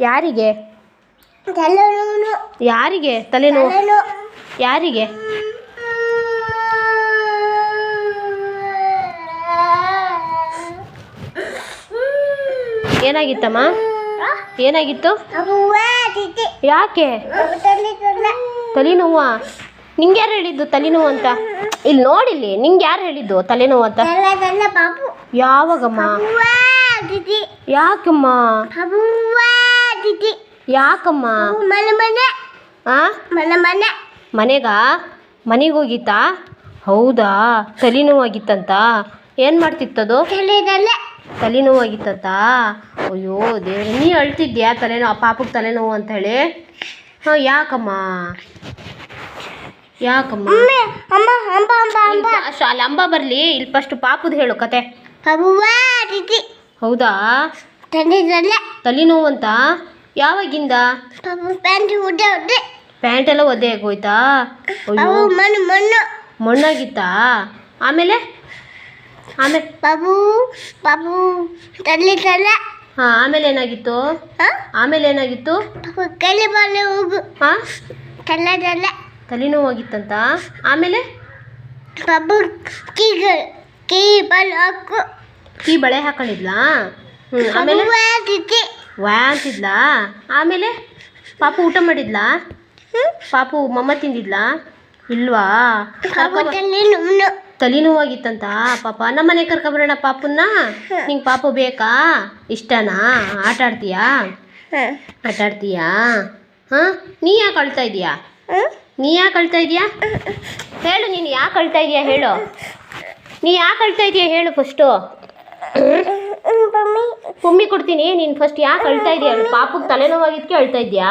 ಯಾರಿಗೆ? ಯಾರಿಗೆ? ತಲೆನೋವು. ಯಾರಿಗೆ? ಏನಾಗಿತ್ತಮ್ಮ? ಏನಾಗಿತ್ತು? ಯಾಕೆ? ತಲೆ ತಲೆ ತಲೆನೋವಾ? ನಿಂಗೆ ಯಾರು ಹೇಳಿದ್ದು ತಲೆನೋವು ಅಂತ? ಇಲ್ಲಿ ನೋಡಿಲ್ಲಿ ನಿಂಗೆ ಯಾರು ಹೇಳಿದ್ದು ತಲೆನೋವು ಅಂತ? ಯಾವಾಗಮ್ಮ? ತಿತಿ ಯಾಕಮ್ಮ? ಅವ್ವ ತಿತಿ ಯಾಕಮ್ಮ? ಮನೆ ಮನೆ. ಆ? ಮನೆ ಮನೆ. ಮನೆಗಾ? ಮನೆಗೆ ಹೋಗಿತ್ತಾ? ಹೌದಾ? ತಲೆನೋವಾಗಿತ್ತಂತ ಏನು ಮಾಡ್ತಿತ್ತದು? ತಲೆ ತಲೆ ತಲೆನೋವಾಗಿತ್ತಂತ ಅಯ್ಯೋ ದೇವ್ರ ನೀ ಅಳ್ತಿದ್ಯಾ ತಲೆನೋವು ಪಾಪಕ್ಕೆ ತಲೆನೋವು ಅಂತ ಹೇಳಿ? ಹಾಂ ಯಾಕಮ್ಮ? ಯಾಕಮ್ಮ? ಅಮ್ಮ ಅಮ್ಮ ಅಂಬ ಅಂಬ ಅಂಬ. ಅಷ್ಟು ಅಲ್ಲಿ ಅಂಬ ಬರಲಿ. ಇಲ್ಲಿ ಫಸ್ಟ್ ಪಾಪದ ಹೇಳು ಕತೆ. ಹೌದಾ? ತಲೆ ತಲೆ ತಲೆನೋವು. ಅಂತ ಯಾವಾಗಿಂದ? ಪ್ಯಾಂಟ್ ಉದ್ದೆ ಉದ್ದೆ ಪ್ಯಾಂಟ್ ಎಲ್ಲ ಒದ್ದೆ ಆಗೋಯ್ತಾ? ಅವು ಮಣ್ಣು ಮಣ್ಣು. ಮಣ್ಣಾಗಿತ್ತಾ? ಆಮೇಲೆ? ಆಮೇಲೆ ಬಾಬು ಬಾಬು ತಲೆ ಹಾಂ ಆಮೇಲೆ ಏನಾಗಿತ್ತು? ಹಾ? ಆಮೇಲೆ ಏನಾಗಿತ್ತು? ಕಲೆ ಬಾಲೆ ಹೋಗು. ಹಾಂ? ತಲೆ ತಲೆ. ತಲೆನೋವಾಗಿತ್ತಂತ? ಆಮೇಲೆ? ಬಾಬು ಕೀಗ ಕೀ ಬಾಲ್ ಹಾಕು. ಕೀ ಬಳೆ ಹಾಕೊಂಡಿದ್ಲಾ? ಹ್ಞೂ ಆಮೇಲೆ? ವಾ ವ್ಯಾ ಅಂತಿದ್ಲಾ? ಆಮೇಲೆ? ಪಾಪು ಊಟ ಮಾಡಿದ್ಲಾ? ಪಾಪು ಮಮ್ಮ ತಿಂದಿದ್ಲಾ? ಇಲ್ವಾ? ತಲೆನೋವಾಗಿತ್ತಂತ ಪಾಪ. ನಮ್ಮನೆ ಕರ್ಕೊಬರೋಣ ಪಾಪನ್ನ. ನಿಂಗೆ ಪಾಪು ಬೇಕಾ? ಇಷ್ಟನಾ? ಆಟ ಆಡ್ತೀಯಾ? ಹಾಂ. ಆಟ ಆಡ್ತೀಯಾ? ಹಾಂ? ನೀ ಯಾಕೆ ಅಳ್ತಾ ಇದೀಯಾ ನೀ ಯಾಕೆ ಅಳ್ತಾ ಇದೀಯಾ ಹೇಳು ನೀನು ಯಾಕೆ ಅಳ್ತಾ ಇದೀಯಾ ಹೇಳು. ನೀ ಯಾಕೆ ಅಳ್ತಾ ಇದೀಯಾ ಹೇಳು ಫಸ್ಟು ಪೊಮ್ಮಿ ಕೊಡ್ತೀನಿ. ನೀನು ಫಸ್ಟ್ ಯಾಕೆ ಅಳ್ತಾ ಇದೀಯ? ಪಾಪಕ್ಕೆ ತಲೆನೋವಾಗಿದ್ದಕ್ಕೆ ಅಳ್ತಾ ಇದ್ಯಾ?